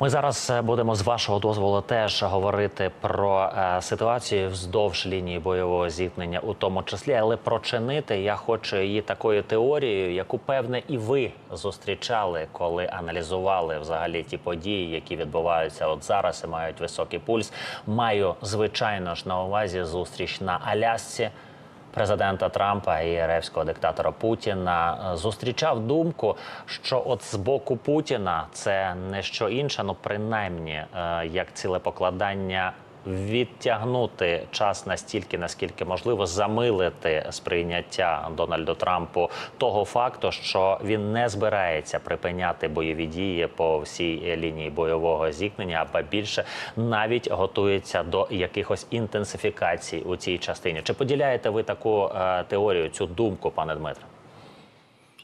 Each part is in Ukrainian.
Ми зараз е, будемо з вашого дозволу теж говорити про е, ситуацію вздовж лінії бойового зіткнення, у тому числі, але прочинити я хочу її такою теорією, яку певне і ви зустрічали, коли аналізували взагалі ті події, які відбуваються от зараз і мають високий пульс. Маю звичайно ж на увазі зустріч на Алясці президента Трампа і ревського диктатора Путіна е, зустрічав думку, що от з боку Путіна це не що інше, ну принаймні як як цілепокладання відтягнути час настільки, наскільки можливо, замилити сприйняття Дональду Трампу того факту, що він не збирається припиняти бойові дії по всій лінії бойового зіткнення, або більше навіть готується до якихось інтенсифікацій у цій частині. Чи поділяєте ви таку е, теорію, цю думку, пане Дмитре?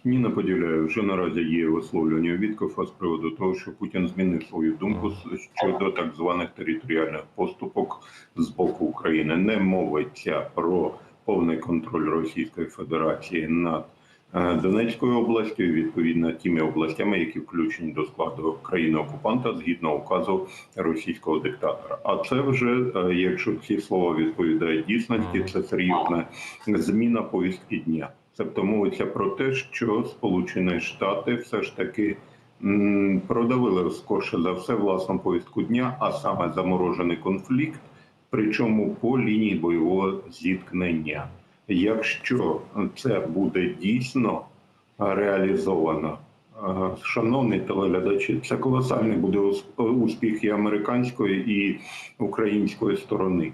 Ні, не поділяю. Вже наразі є висловлювання Віткофа з приводу того, що Путін змінив свою думку щодо так званих територіальних поступок з боку України. Не мовиться про повний контроль Російської Федерації над е, Донецькою областю, і відповідно тими областями, які включені до складу країни окупанта згідно указу російського диктатора. А це вже, е, якщо ці слова відповідають дійсності, це серйозна зміна повістки дня. Тобто мовиться про те, що Сполучені Штати все ж таки продавили скорше за все власну повістку дня, а саме заморожений конфлікт, причому по лінії бойового зіткнення. Якщо це буде дійсно реалізовано, е, шановні телеглядачі, це колосальний буде ус- успіх і американської і української сторони.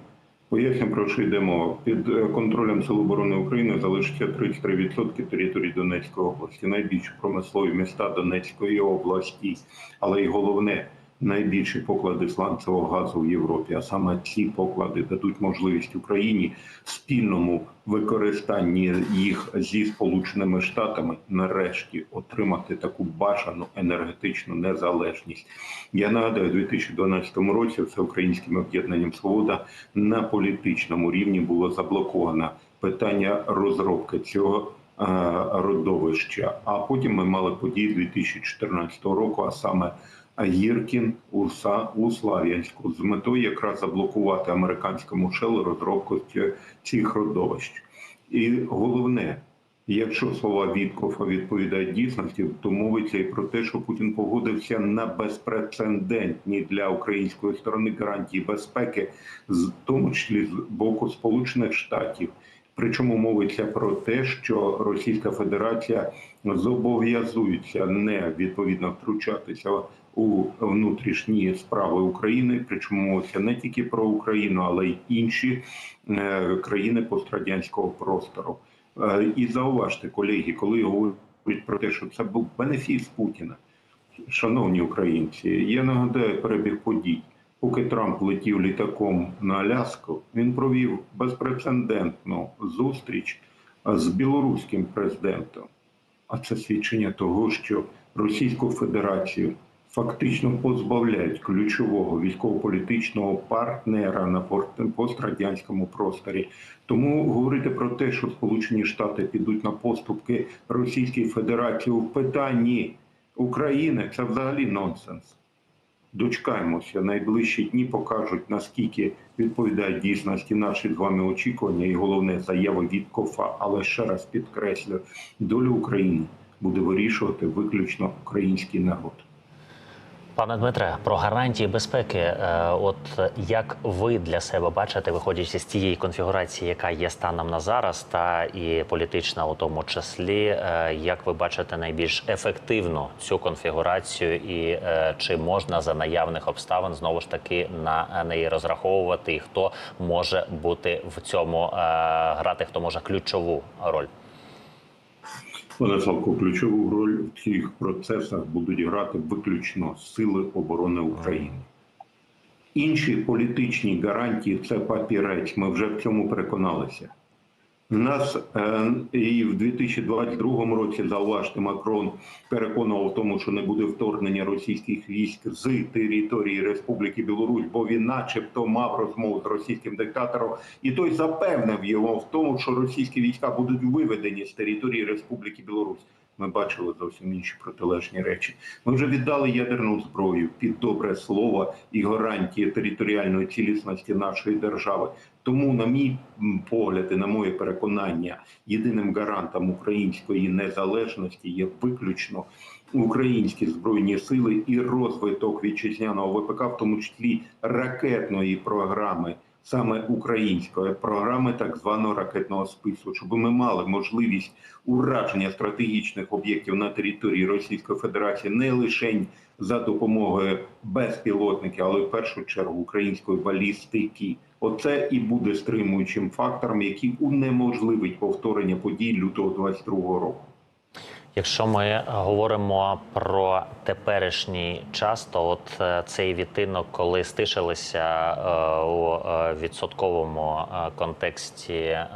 Поясню, про що йдемо. Під е, контролем Сил оборони України залишиться 33% території Донецької області, найбільші промислові міста Донецької області, але й головне найбільші поклади сланцевого газу в Європі. А саме ці поклади дадуть можливість Україні спільному використанні їх зі Сполученими Штатами нарешті отримати таку бажану енергетичну незалежність. Я нагадаю, у 2012 році всеукраїнським об'єднанням Свобода на політичному рівні було заблоковано питання розробки цього е, родовища. А потім ми мали події 2014 року, а саме Гіркін у, у Слав'янську з метою якраз заблокувати американському шелу розробку цих родовищ. І головне, якщо слова Віткофа відповідають дійсності, то мовиться і про те, що Путін погодився на безпрецедентні для української сторони гарантії безпеки, в тому числі з боку Сполучених Штатів. Причому мовиться про те, що Російська Федерація зобов'язується не відповідно втручатися у внутрішні справи України. Причому мовиться не тільки про Україну, але й інші е, країни пострадянського простору. Е, І зауважте, колеги, коли говорять про те, що це був бенефіс Путіна, шановні українці, я нагадаю перебіг подій. Поки Трамп летів літаком на Аляску, він провів безпрецедентну зустріч з білоруським президентом. А це свідчення того, що Російську Федерацію фактично позбавляють ключового військово-політичного партнера на пострадянському просторі. Тому говорити про те, що Сполучені Штати підуть на поступки Російській Федерації в питанні України, це взагалі нонсенс. Дочекаємося, найближчі дні покажуть наскільки відповідають дійсності наші з вами очікування, і головне заяви від КОФА. Але ще раз підкреслю, долю України буде вирішувати виключно український народ. Пане Дмитре, про гарантії безпеки. е, От як ви для себе бачите, виходячи з тієї конфігурації, яка є станом на зараз, та і політична у тому числі, е, як ви бачите найбільш ефективно цю конфігурацію, і е, чи можна за наявних обставин знову ж таки на неї розраховувати, і хто може бути в цьому грати, хто може ключову роль? Пане Славко, ключову роль в цих процесах будуть грати виключно сили оборони України. Інші політичні гарантії це папірець. Ми вже в цьому переконалися. Нас е, і в 2022 році зауважте Макрон переконував в тому, що не буде вторгнення російських військ з території Республіки Білорусь, бо він, начебто, мав розмову з російським диктатором, і той запевнив його в тому, що російські війська будуть виведені з території Республіки Білорусь. Ми бачили зовсім інші протилежні речі. Ми вже віддали ядерну зброю під добре слово і гарантії територіальної цілісності нашої держави. Тому, на мій погляд і на моє переконання, єдиним гарантом української незалежності є виключно українські збройні сили і розвиток вітчизняного ВПК, в тому числі ракетної програми, саме української програми, так званого ракетного спису, щоб ми мали можливість ураження стратегічних об'єктів на території Російської Федерації не лише за допомогою безпілотників, але в першу чергу української балістики. Оце і буде стримуючим фактором, який унеможливить повторення подій лютого 22 року. Якщо ми говоримо про теперішній час, то от е, цей відтинок, коли стишилися е, у е, відсотковому е, контексті е,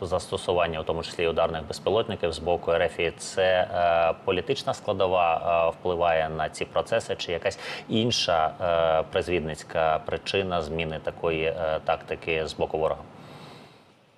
застосування, у тому числі ударних безпілотників з боку РФ, це е, політична складова е, впливає на ці процеси, чи якась інша е, призвідницька причина зміни такої е, тактики з боку ворога?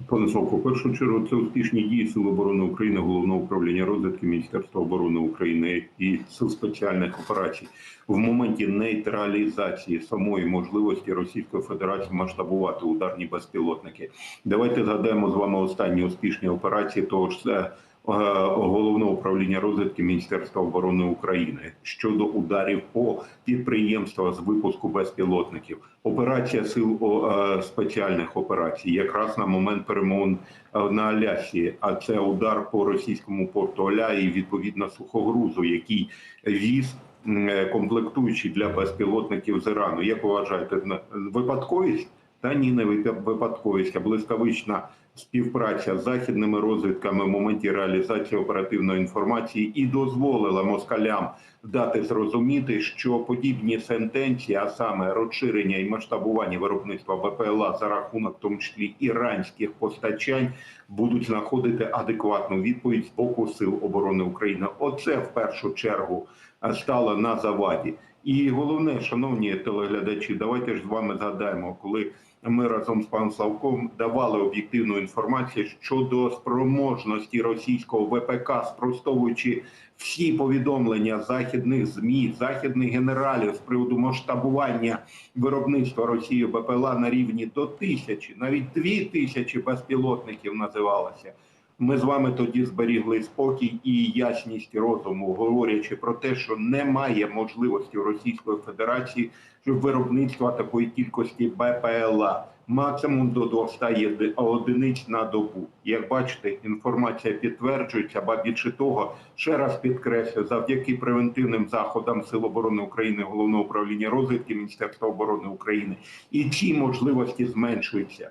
Пане Совко, в першу чергу це успішні дії Сил оборони України, головного управління розвідки Міністерства оборони України і сил спеціальних операцій в моменті нейтралізації самої можливості Російської Федерації масштабувати ударні безпілотники. Давайте згадаємо з вами останні успішні операції. Того ж е, головного управління розвідки Міністерства оборони України щодо ударів по підприємствах з випуску безпілотників. Операція сил е, спеціальних операцій, якраз на момент перемовин е, на Алясі, а це удар по російському порту Оля і відповідно сухогрузу, який віз е, комплектуючі для безпілотників з Ірану. Як вважаєте, випадковість? Та ні, не випадковість, а блискавична співпраця з західними розвідками в моменті реалізації оперативної інформації і дозволила москалям дати зрозуміти, що подібні сентенції, а саме розширення і масштабування виробництва ВПЛА за рахунок, в тому числі іранських постачань, будуть знаходити адекватну відповідь з боку сил оборони України. Оце в першу чергу стало на заваді. І головне, шановні телеглядачі, давайте ж з вами згадаємо, коли ми разом з паном Славком давали об'єктивну інформацію щодо спроможності російського ВПК, спростовуючи всі повідомлення західних змі, західних генералів з приводу масштабування виробництва Росії БПЛА на рівні до тисячі, навіть дві тисячі безпілотників називалося. Ми з вами тоді зберігли спокій і ясність розуму, говорячи про те, що немає можливості в Російської Федерації щоб виробництва такої кількості БПЛА максимум до 200 єди- одиниць на добу. Як бачите, інформація підтверджується, ба більше того, ще раз підкреслю, завдяки превентивним заходам Сил оборони України, головного управління розвідки Міністерства оборони України, і ці можливості зменшуються.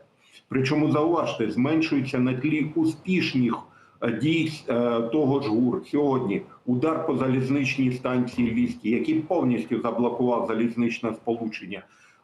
Причому зауважте, зменшуються на тлі успішних е, дій е, того ж ГУР сьогодні. Удар по залізничній станції Львівській, який повністю заблокував залізничне сполучення.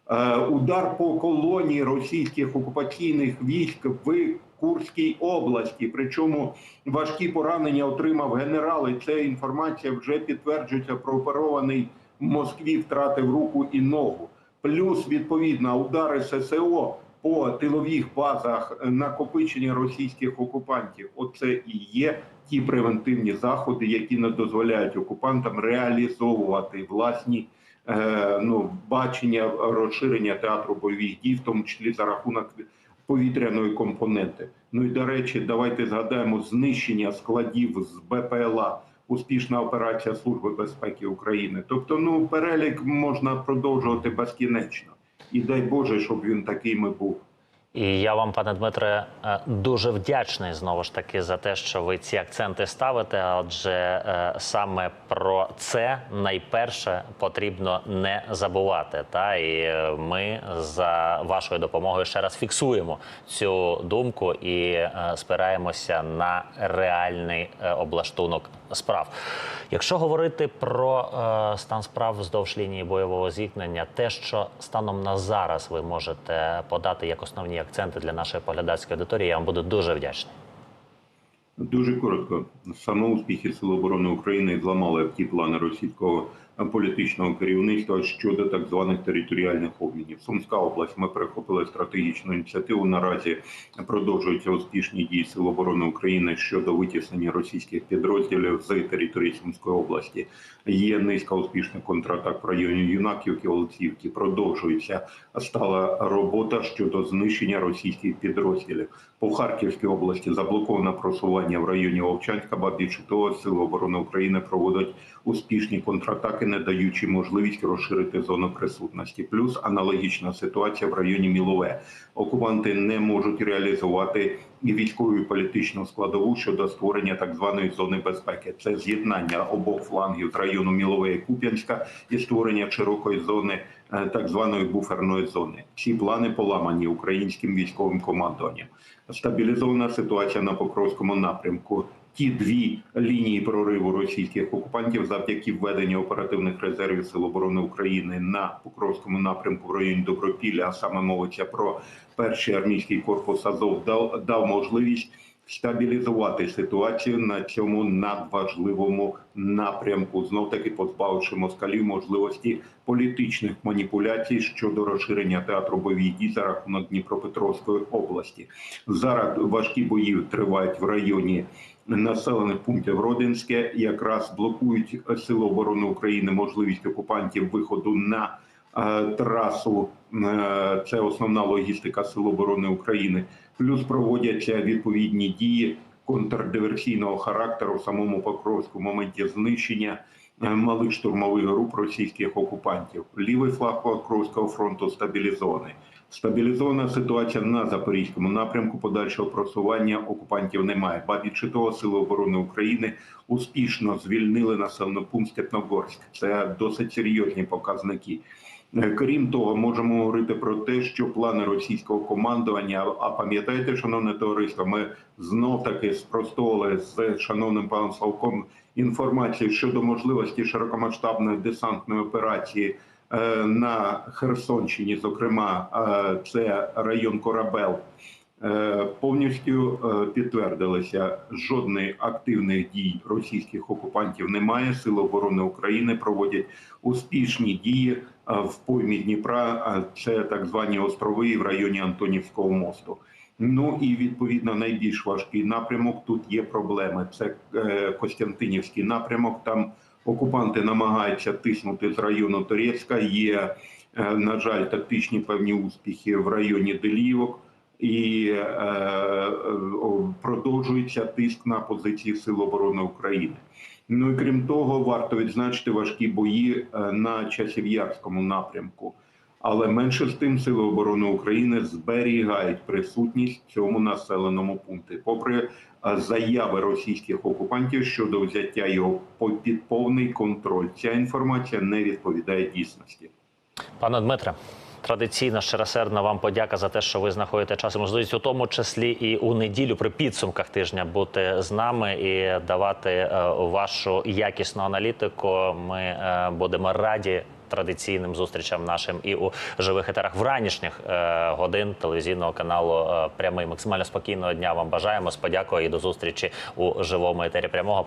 Е, Удар по колонії російських окупаційних військ в Курській області. Причому важкі поранення отримав генерал. І ця інформація вже підтверджується. Прооперований в Москві втратив руку і ногу. Плюс відповідно удари ССО по тилових базах накопичення російських окупантів. Оце і є ті превентивні заходи, які не дозволяють окупантам реалізовувати власні е, ну, бачення розширення театру бойових дій, в тому числі за рахунок повітряної компоненти. Ну і до речі, давайте згадаємо знищення складів з БПЛА. Успішна операція Служби безпеки України. Тобто, ну перелік можна продовжувати безкінечно. І дай Боже, щоб він таким і був. І я вам, пане Дмитре, е, дуже вдячний знову ж таки за те, що ви ці акценти ставите. Адже е, саме про це найперше потрібно не забувати. Та і е, ми за вашою допомогою ще раз фіксуємо цю думку і спираємося на реальний облаштунок справ. Якщо говорити про стан справ вздовж лінії бойового зіткнення, те, що станом на зараз ви можете подати як основні акценти для нашої поглядацької аудиторії, я вам буду дуже вдячний. Дуже коротко. Саме успіхи Сил оборони України зламали ті плани російського політичного керівництва щодо так званих територіальних обмінів. Сумська область ми перехопили стратегічну ініціативу. Наразі продовжуються успішні дії Сил оборони України щодо витіснення російських підрозділів з території Сумської області. Є низка успішних контратак в районі Юнаківки, Олексіївки. Продовжується стала робота щодо знищення російських підрозділів. По Харківській області заблоковано просування в районі Вовчанська, ба більше того, Сили оборони України проводять успішні контратаки, не даючи можливість розширити зону присутності. Плюс аналогічна ситуація в районі Мілове. Окупанти не можуть реалізувати і військову і політичну складову щодо створення так званої зони безпеки. Це з'єднання обох флангів з району Мілове і Куп'янська і створення широкої зони е, так званої буферної зони. Ці плани поламані українським військовим командуванням. Стабілізована ситуація на Покровському напрямку. Ті дві лінії прориву російських окупантів завдяки введенню оперативних резервів Сил оборони України на Покровському напрямку в районі Добропілля, а саме мовиться про перший армійський корпус Азов, дав, дав можливість стабілізувати ситуацію на цьому надважливому напрямку, знов таки позбавивши москалів можливості політичних маніпуляцій щодо розширення театру бойових дій за рахунок Дніпропетровської області. Зараз важкі бої тривають в районі населених пунктів Родинське. Якраз блокують сили оборони України можливість окупантів виходу на трасу. Е, Це основна логістика Сил оборони України. Плюс проводяться відповідні дії контрдиверсійного характеру в самому Покровську в моменті знищення е, малих штурмових груп російських окупантів. Лівий флаг Покровського фронту стабілізований. Стабілізована ситуація на запорізькому напрямку. Подальшого просування окупантів немає. Ба більше того, сили оборони України успішно звільнили населений пункт Степногорськ. Це досить серйозні показники. Е, Крім того, можемо говорити про те, що плани російського командування. А пам'ятаєте, шановне товариство, ми знов таки спростовували з шановним паном Славком інформацію щодо можливості широкомасштабної десантної операції е, на Херсонщині. Зокрема, е, це район Корабел. Е, Повністю е, підтвердилися жодних активних дій російських окупантів немає. Сили оборони України проводять успішні дії е, в поймі Дніпра. Це так звані острови в районі Антонівського мосту. Ну і відповідно найбільш важкий напрямок. Тут є проблеми. Це Костянтинівський напрямок. Там окупанти намагаються тиснути з району Торецька. Є, на жаль, тактичні певні успіхи в районі Делівок і е, е, продовжується тиск на позиції Сил оборони України. Ну і крім того, варто відзначити важкі бої е, на Часів'ярському напрямку. Але менше з тим сили оборони України зберігають присутність в цьому населеному пункті, попри е, заяви російських окупантів щодо взяття його під повний контроль. Ця інформація не відповідає дійсності. Пане Дмитре, традиційно щиросердна вам подяка за те, що ви знаходите час і можливість, у тому числі і у неділю при підсумках тижня бути з нами і давати е, вашу якісну аналітику. Ми е, будемо раді. Традиційним зустрічам нашим і у живих етерах в ранішніх е, годин телевізійного каналу прямий максимально спокійного дня вам бажаємо. З подякою і до зустрічі у живому етері прямого.